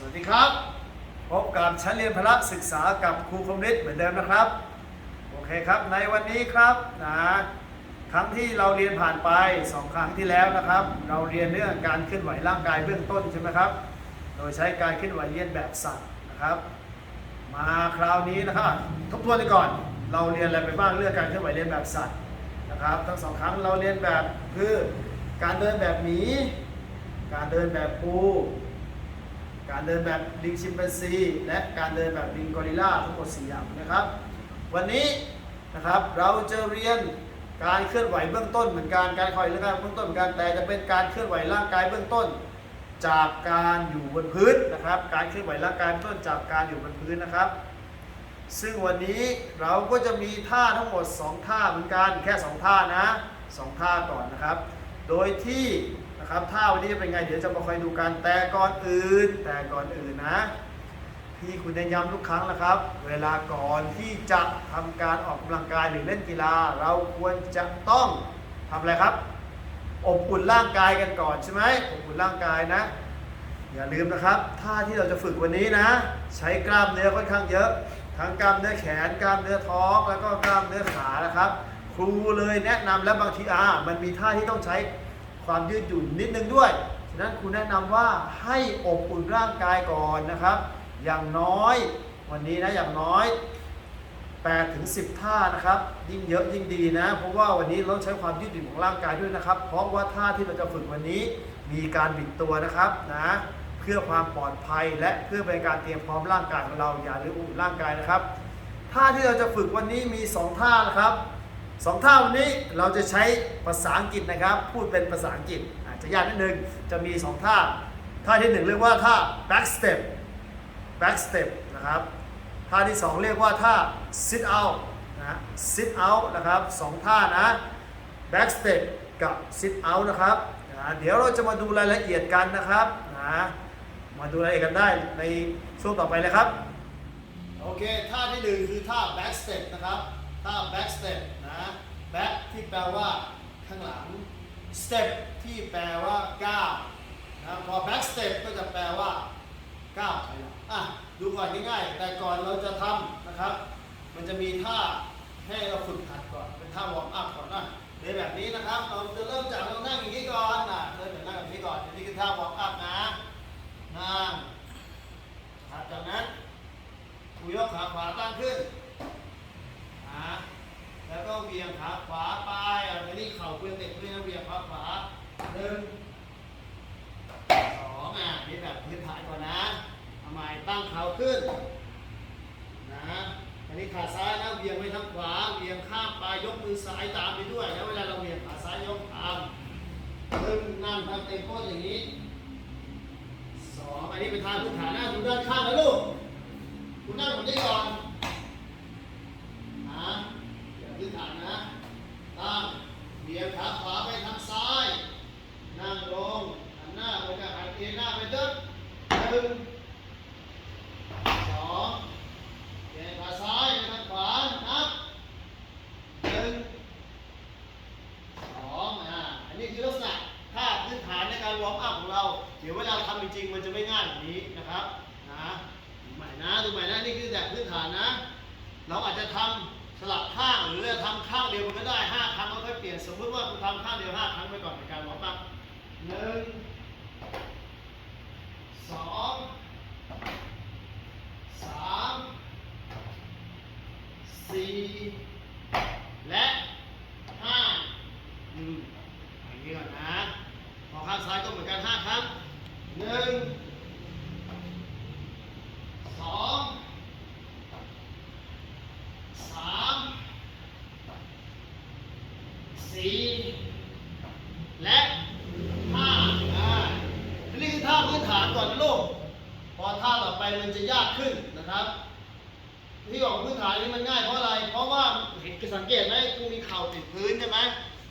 สวัสดีครับ พบกับชั้นเรียนพละศึกษากับครูคมฤทธิ์เหมือนเดิมนะครับ โอเคครับในวันนี้ครับนะครั้งที่เราเรียนผ่านไปสองครั้งที่แล้วนะครับ เราเรียนเรื่องการเคลื่อนไหวร่างกายเบื้องต้นใช่ไหมครับ โดยใช้การเคลื่อนไหวเรียนแบบสัตว์นะครับ มาคราวนี้นะครับทบทวนกันก่อน เราเรียนอะไรไปบ้างเรื่องการเคลื่อนไหวเรียนแบบสัตว์นะครับ ทั้งสองครั้งเราเรียนแบบคือการเดินแบบหมีการเดินแบบปู การเดินแบบลิงชิมแปนซี และการเดินแบบลิงกอริลลาทั้งหมดสี่อย่างนะครับ วันนี้นะครับเราจะเรียนการเคลื่อนไหวเบื้องต้นเหมือนกันการคอนไหวร่างกายเบื้องต้นเหมือนกันแต่จะเป็นการเคลื่อนไหวร่างกายเบื้องต้น จากการอยู่บนพื้นนะครับ การเคลื่อนไหวร่างกายเบื้องต้นจากการอยู่บนพื้นนะครับ ซึ่งวันนี้เราก็จะมีท่าทั้งหมด 2 ท่าเหมือนกันแค่ 2 ท่านะสองท่าก่อนนะครับ โดยที่ นะครับท่าวันนี้จะเป็นไงเดี๋ยวจะมาคอยดูกันแต่ก่อนอื่น แต่ก่อนอื่นนะพี่คุณได้ย้ำทุกครั้งแล้วครับ เวลาก่อนที่จะทำการออกกำลังกายหรือเล่นกีฬา เราควรจะต้องทำอะไรครับ อบอุ่นร่างกายกันก่อนใช่ไหมอบอุ่นร่างกายนะ อย่าลืมนะครับท่าที่เราจะฝึกวันนี้นะ ใช้กล้ามเนื้อค่อนข้างเยอะ ทั้งกล้ามเนื้อแขนกล้ามเนื้อท้องแล้วก็กล้ามเนื้อขานะครับ ครูเลยแนะนำแล้วบางทีอ่ามันมีท่าที่ต้องใช้ ความยืดหยุ่นนิดนึงด้วยฉะนั้นครูแนะนำว่าให้อบอุ่นร่างกายก่อนนะครับ อย่างน้อยวันนี้นะอย่างน้อย8ถึง10 ท่านะครับ ยิ่งเยอะยิ่งดีนะ เพราะว่าวันนี้เราใช้ความยืดหยุ่นของร่างกายด้วยนะครับ เพราะว่าท่าที่เราจะฝึกวันนี้มีการบิดตัวนะครับนะเพื่อความปลอดภัยและเพื่อเป็นการเตรียมพร้อมร่างกายของเราอย่าลืมอุ่นร่างกายนะครับท่าที่เราจะฝึกวันนี้มี 2 ท่านะครับ สองท่าวันนี้เราจะใช้ภาษาอังกฤษนะครับ พูดเป็นภาษาอังกฤษอาจจะยากนิดนึง จะมี 2 ท่า ท่าที่ 1 เรียกว่าท่า back step back step นะครับ ท่าที่ 2 เรียกว่าท่า sit out นะ sit out นะครับสองท่านะ back step กับ sit out นะครับนะเดี๋ยวเราจะมาดูรายละเอียดกันนะครับนะมาดูรายละเอียดกันได้ในช่วงต่อไปเลยครับ โอเค ท่าที่หนึ่งคือท่า back step นะครับ ท่า back step นะ back ที่แปลว่าข้างหลัง step ที่แปลว่าก้าวนะพอ back step ก็จะแปลว่าก้าวถอยหลังอะดูก่อนง่ายๆ แต่ก่อนเราจะทำนะครับ มันจะมีท่าให้เราฝึกหัดก่อน เป็นท่าวอร์มอัพก่อนนะเดินแบบนี้นะครับ เราจะเริ่มจากเรานั่งอย่างนี้ก่อนนะเริ่มจากนั่งแบบนี้ก่อนอันนี้คือท่าวอร์มอัพนะนั่งถัดจากนั้นครูยกขาขวาตั้งขึ้นนะ แล้วก็เวี่ยงขาขวาไปอะอันนี้เข่าเพื่อนเด็กด้วยนะเวี่ยงขาขวาหนึ่งสองอะนี่แบบพื้นฐานก่อนนะทำไมตั้งเข่าขึ้นนะอันนี้ขาซ้ายนะเบี่ยงไปทางขวาเบี่ยงข้ามไปยกมือซ้ายตามไปด้วยแล้วเวลาเราเบี่ยงขาซ้ายยกตามหนึ่งนั่งทำเต็มโพสอย่างนี้สองอันนี้เป็นท่าพื้นฐานนะดูด้านข้างนะลูกคุณนั่งแบบนี้ก่อนนะอย่าพื้นฐานนะตั้งเบี่ยงขาขวาไปทางซ้าย นั่งลงหันหน้าไปกับหันเอียงหน้าไปตึ๊บหนึ่งสองเอียงขาซ้ายไปทางขวานับหนึ่งสองอ่าอันนี้คือลักษณะท่าพื้นฐานใน การวอร์มอัพของเรา เดี๋ยวเวลาทำจริงๆมันจะไม่ง่ายแบบนี้นะครับนะดูใหม่นะดูใหม่นะนี่คือแบบพื้นฐานนะ เราอาจจะทำสลับข้างหรือจะทำข้างเดียวมันก็ได้ห้าครั้งแล้วค่อยเปลี่ยนสมมติว่าคุณทำข้างเดียวห้าครั้งไปก่อนในการวอร์มอัพหนึ่งสองสามสี่และห้าอืมอย่างนี้ก่อนนะพอข้างซ้ายก็เหมือนกันห้าครั้งหนึ่งสองสามสี่ และท่าอ่านี่คือท่าพื้นฐานก่อนนะลูก พอ ท่าต่อไปมันจะยากขึ้นนะครับ ที่บอกพื้นฐานนี้มันง่ายเพราะอะไร เพราะว่าเห็นสังเกตไหมกูมีเข่าติดพื้นใช่ไหม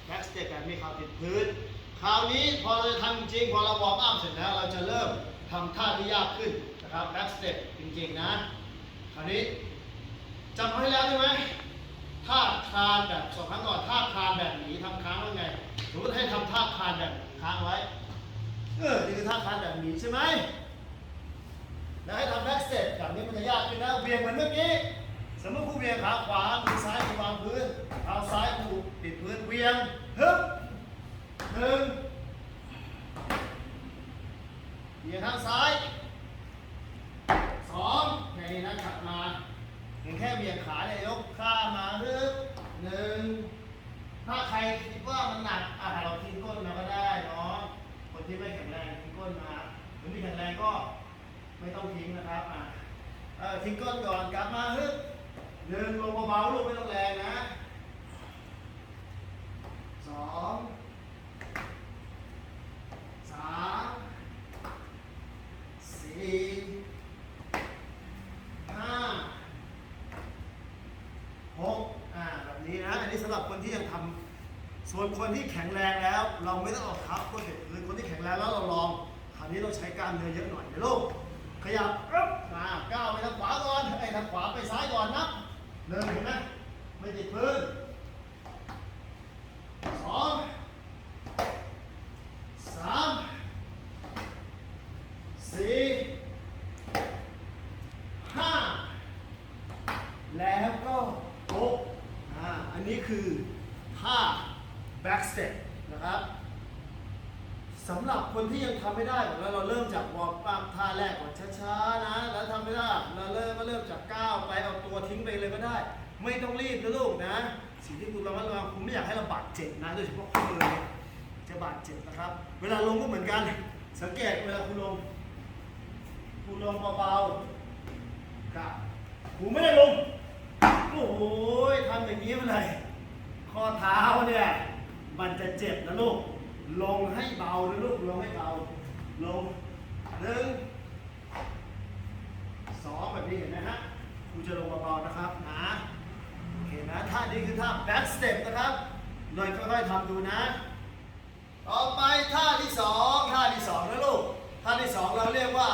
แบ็กสเต็ปแบบมีเข่าติดพื้น คราวนี้พอเราจะทำจริงพอเราวอร์มอัพเสร็จแล้วเราจะเริ่มทำท่าที่ยากขึ้นนะครับแบ็กสเต็ปจริงๆนะ คราวนี้จำไว้แล้วใช่ไหมท่าคลานแบบสองครั้งก่อนท่าคลานแบบหนีทำค้างว่าไงสมมติให้ทำท่าคลานแบบค้างไว้ เออนี่คือท่าคลานแบบหนีใช่ไหม แล้วให้ทำแบ็กสเต็ปแบบนี้มันจะยากขึ้นนะเวียงเหมือนเมื่อกี้ สมมติครูเวียงขาขวามือซ้ายครูวางพื้นเท้าซ้ายครูติดพื้นเวียงฮึบหนึ่งเวียงข้างซ้ายสองแค่นี้นะกลับมาเพียงแค่เวียงขาเนี่ยยกข้ามาฮึบหนึ่งถ้าใครคิดว่ามันหนักอะเราทิ้งก้นมาก็ได้เนาะคนที่ไม่แข็งแรงทิ้งก้นมาคนที่แข็งแรงก็ ไม่ต้องทิ้งนะครับอะเออทิ้งก้นก่อนกลับมาฮึบหนึ่งลงเบาๆลูกไม่ต้องแรงนะสองสามสี่ห้าหกอ่าแบบนี้นะ อันนี้สำหรับคนที่ยังทำส่วนคนที่แข็งแรงแล้ว เราไม่ต้องเอาเท้าก็เห็นคือคนที่แข็งแรงแล้วเราลองคราวนี้เราใช้กล้ามเนื้อเยอะหน่อยนะลูก ยับปึ๊บมาก้าวไปทางขวาก่อนไอ้ทางขวาไปซ้ายก่อนนับหนึ่งเห็นไหมไม่ติดพื้นสองสามสี่ห้าแล้วก็หกอ่าอันนี้คือท่า back step นะครับสำหรับ คนที่ยังทำไม่ได้แล้วเราเริ่มจากวอร์มอัพท่าแรกก่อนช้าๆนะ แล้วทำไม่ได้เราเริ่มก็เริ่มจากก้าวไปเอาตัวทิ้งไปเลยก็ได้ ไม่ต้องรีบนะลูกนะ สิ่งที่คุณระมัดระวังคุณไม่อยากให้เราบาดเจ็บนะโดยเฉพาะข้อมือเนี่ยจะบาดเจ็บนะครับ เวลาลงก็เหมือนกัน สังเกตเวลาคุณลง คุณลงเบาๆครับคุณไม่ได้ลงโอ้โหทำอย่างนี้เมื่อไหร่ข้อเท้าเนี่ยมันจะเจ็บนะลูก ลงให้เบานะลูกลงให้เบา ลงหนึ่งสองแบบนี้เห็นไหมฮะครูจะลงเบาๆนะครับนะโอเคนะท่านี้คือท่า back step นะครับหน่อยค่อยๆทำดูนะ ต่อไปท่าที่สองท่าที่สองนะลูกท่าที่สองเราเรียกว่า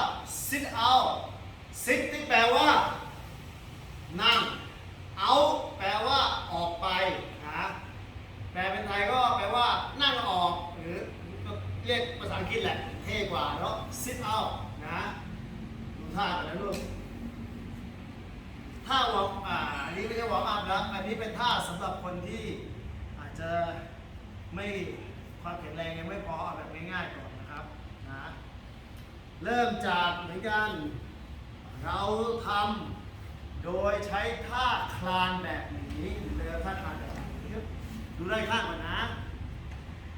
sit out sit ที่แปลว่านั่ง out แปลว่าออกไป แปลเป็นไทยก็แปลว่านั่งออก หรือเรียกภาษาอังกฤษแหละเท่กว่าเนาะ sit out นะดูท่ากันนะลูกท่าวอร์มอ่าอันนี้ไม่ใช่วอร์มอัพนะอันนี้เป็นท่าสำหรับคนที่อาจจะไม่ความแข็งแรงยังไม่พอเอาแบบง่ายๆก่อนนะครับนะเริ่มจากเหมือนกัน เราทำโดยใช้ท่าคลานแบบนี้หรือท่าคลาน ดูได้ข้างก่อนนะ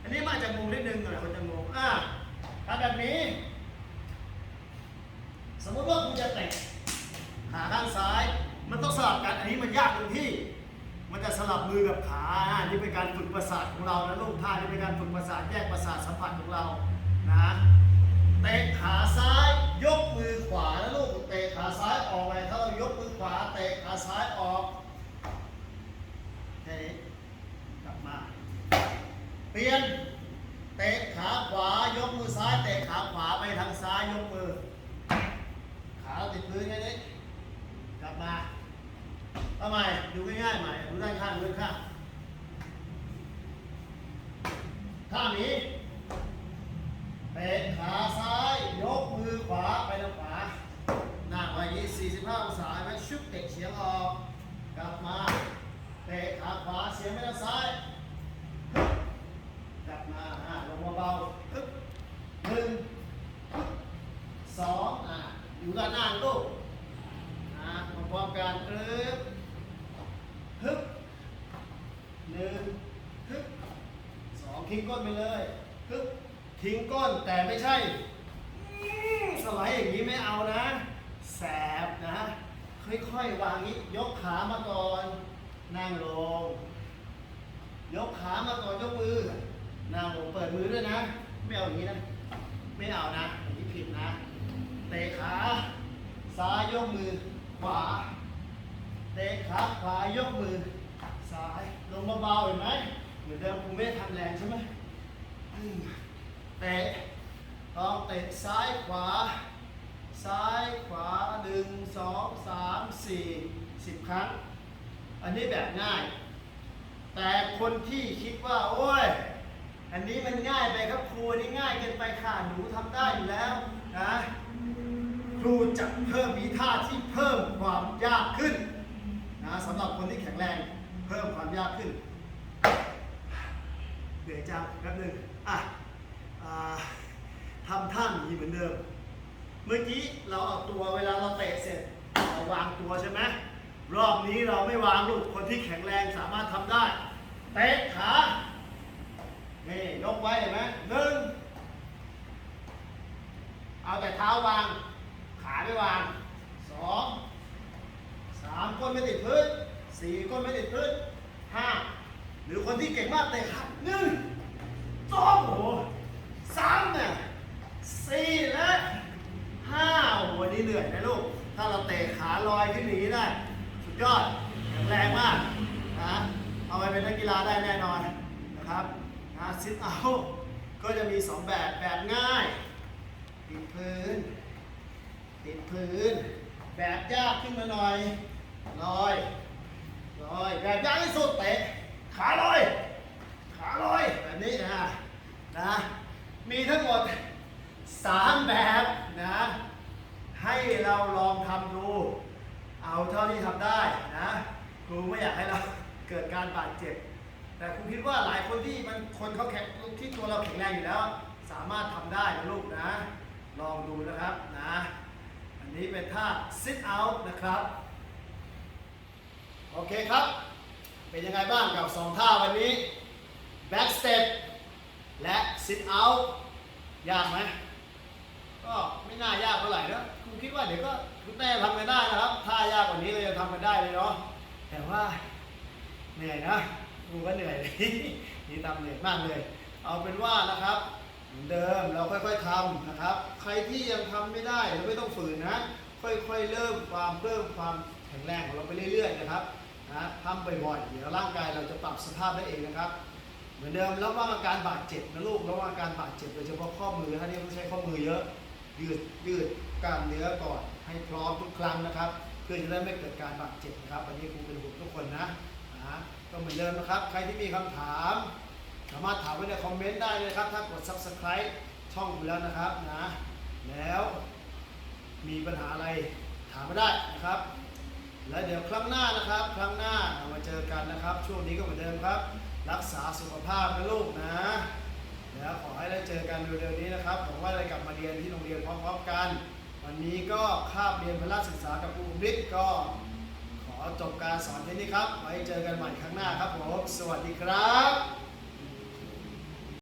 อันนี้มาจากงงนิดนึงหน่อยคนจะงงอะทำแบบนี้ สมมติว่าคุณจะเตะขาข้างซ้าย มันต้องสลับกัน อันนี้มันยากตรงที่ มันจะสลับมือกับขาอะนี่เป็นการฝึกประสาทของเรานะลูกท่านี่เป็นการฝึกประสาทแยกประสาทสัมผัสของเรานะเตะขาซ้ายยกมือขวานะลูกเตะขาซ้ายออกไปถ้าเรายกมือขวาเตะขาซ้ายออกแค่นี้ เปลี่ยน เตะขาขวายกมือซ้าย เตะขาขวาไปทางซ้ายยกมือ ขาติดพื้นแค่นี้กลับมาทำไมดูง่ายๆใหม่ดูด้านข้างดูด้านข้างท่านี้เตะขาซ้าย ยกมือขวาไปทางขวานั่งไว้อย่างนี้45องศาไว้ชุบเตะเฉียงออก กลับมา เตะขาขวาเสียงไปทางซ้ายฮึบกลับมาอ่าลงเบาๆฮึบหนึ่งฮึบสองอ่าอยู่ด้านหน้าลูกอ่ามาพร้อมกันฮึบฮึบหนึ่งฮึบสองทิ้ง ก้นไปเลยฮึบทิ้งก้นแต่ไม่ใช่ สไลด์อย่างนี้ไม่เอานะ แสบนะ ค่อยๆ วางนี้ ยกขามาก่อน นั่งลง ยกขามาก่อน ยกมือ นั่งลง เปิดมือด้วยนะ ไม่เอาอย่างนี้นะ ไม่เอานะอย่างนี้ผิดนะ เตะขา ซ้ายยกมือ ขวา เตะขาขวายกมือ ซ้าย ลงเบาๆเห็นไหม เหมือนเดิมคุณไม่ได้ทำแรงใช่ไหม เตะต้องเตะซ้ายขวา ซ้ายขวาหนึ่งสองสามสี่สิบครั้ง อันนี้แบบง่าย แต่คนที่คิดว่า โอ้ย อันนี้มันง่ายไปครับครูอันนี้ง่ายเกินไปค่ะหนูทำได้อยู่แล้วนะครูจะเพิ่มมีท่าที่เพิ่มความยากขึ้นนะสำหรับคนที่แข็งแรงเพิ่มความยากขึ้น เหนื่อยจังแป๊บหนึ่งอะอ่าทำท่าหมีเหมือนเดิม เมื่อกี้เราเอาตัวเวลาเราเตะเสร็จเราวางตัวใช่ไหมรอบนี้เราไม่วางลูกคนที่แข็งแรงสามารถทำได้เตะขานี่ยกไว้เห็นไหมหนึ่งเอาแต่เท้าวาง ขาไม่วางสองสามก้นไม่ติดพื้นสี่ก้นไม่ติดพื้นห้า หรือคนที่เก่งมากเตะขาหนึ่งสองโอ้โหสามเนี่ยสี่และห้าโอ้โหวันนี้เหนื่อยนะลูก ถ้าเราเตะขาลอยขึ้นอย่างนี้ได้ สุดยอดแข็งแรงมากนะเอาไปเป็นนักกีฬาได้แน่นอนนะครับนะซิทเอาก็จะมี 2 แบบแบบง่ายติดพื้นติดพื้น แบบยากขึ้นมาหน่อยลอยลอยแบบยากที่สุดเตะ ขาลอย ขาลอยแบบนี้นะนะ มีทั้งหมด 3 แบบนะ ให้เราลองทำดู เอาเท่าที่ทำได้นะ ครูไม่อยากให้เราเกิดการบาดเจ็บ แต่ครูคิดว่าหลายคนที่มันคนเขาแข็งที่ตัวเราแข็งแรงอยู่แล้ว สามารถทำได้นะลูกนะ ลองดูนะครับนะ อันนี้เป็นท่า sit out นะครับ โอเคครับ เป็นยังไงบ้างกับสองท่าวันนี้ back step และ sit out ยากไหมก็ไม่น่ายากเท่าไหร่นะครูคิดว่าเดี๋ยวก็คุณแม่ทำกันได้นะครับ ถ้ายากกว่านี้เราจะทำกันได้เลยเนาะแต่ว่าเหนื่อยนะครูก็เหนื่อยเลยนี่ทำเหนื่อยมากเลย เอาเป็นว่านะครับเหมือนเดิมเราค่อยๆทำนะครับ ใครที่ยังทำไม่ได้เราไม่ต้องฝืนนะ ค่อยๆเริ่มความเพิ่มความแข็งแรงของเราไปเรื่อยๆนะครับ นะทำบ่อยๆ เดี๋ยวร่างกายเราจะปรับสภาพได้เองนะครับ เหมือนเดิมแล้วว่าอาการบาดเจ็บนะลูกแล้วว่าอาการบาดเจ็บโดยเฉพาะข้อมือถ้านี่ต้องใช้ข้อมือเยอะ ยืดยืดกล้ามเนื้อก่อนให้พร้อมทุกครั้งนะครับ เพื่อจะได้ไม่เกิดการบาดเจ็บนะครับ วันนี้ครูเป็นห่วงทุกคนนะนะก็เหมือนเดิมนะครับ ใครที่มีคำถาม สามารถถามไว้ในคอมเมนต์ได้เลยครับ ถ้ากด subscribe ช่องอยู่แล้วนะครับนะแล้วมีปัญหาอะไรถามมาได้นะครับ แล้วเดี๋ยวครั้งหน้านะครับ ครั้งหน้าเรามาเจอกันนะครับ ช่วงนี้ก็เหมือนเดิมครับ รักษาสุขภาพนะลูกนะ แล้วขอให้ได้เจอกันเร็วๆนี้นะครับหวังว่าจะกลับมาเรียนที่โรงเรียนพร้อมๆกัน วันนี้ก็คาบเรียนพละศึกษากับครูบิ๊กก็ ขอจบการสอนที่นี้ครับ ไว้เจอกันใหม่ครั้งหน้าครับผม สวัสดีครับ